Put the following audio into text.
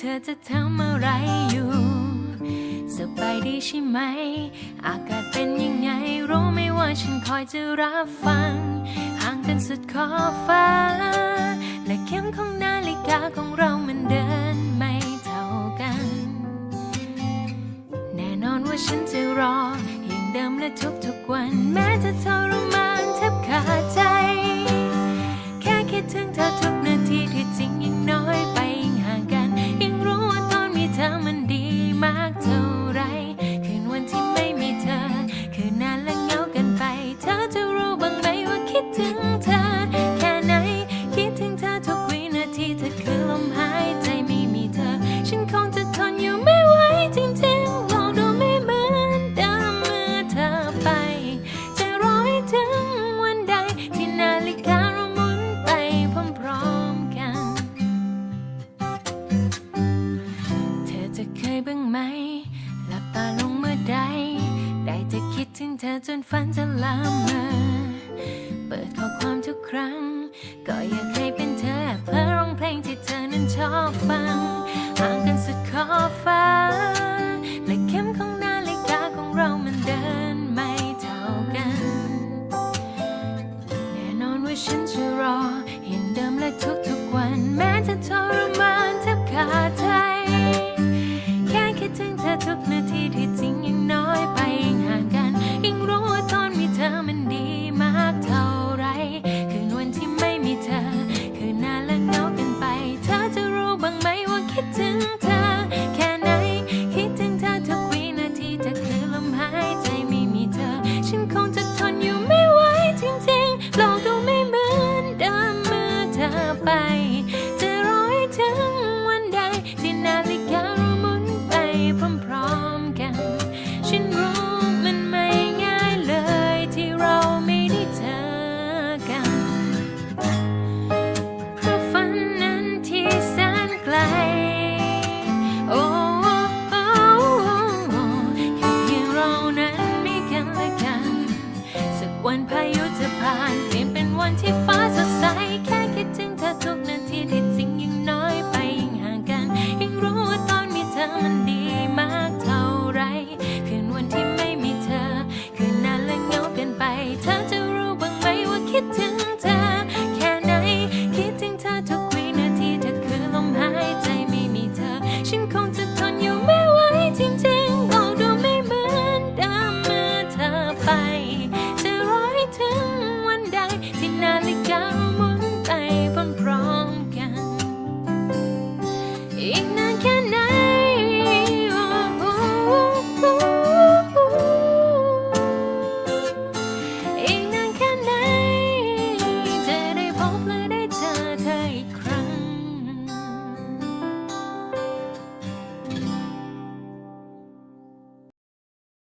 ธอจะทำอะไรอยู่ สบายดีใช่ไหม อากาศเป็นยังไง รู้ไหมว่าฉันคอยจะรับฟัง ห่างกันสุดขอบฟ้า และเข็มของนาฬิกาของเรามันเดินไม่เท่ากัน แน่นอนว่าฉันจะรออย่างเดิมและทุก บ้างไหม หลับตาลงเมื่อใด ได้จะคิดถึงเธอจนฝันจะลามมา เปิดข้อความทุกครั้ง ก็ยัง เธอทุกนาทีที่จริงยังน้อยไปยิ่งห่างกัน ยิ่งรู้ว่าตอนมีเธอมันดีมากเท่าไร คืนวันที่ไม่มีเธอ คืนนานและเหงากันไป เธอจะรู้บ้างไหมว่าคิดถึงเธอ แค่ไหน คิดถึงเธอทุกวินาทีเธอคือลมหายใจไม่มีเธอ ฉันคงจะทนอยู่ไม่ไหวจริงๆโลกดูไม่เหมือนเดิมเมื่อเธอไป fast.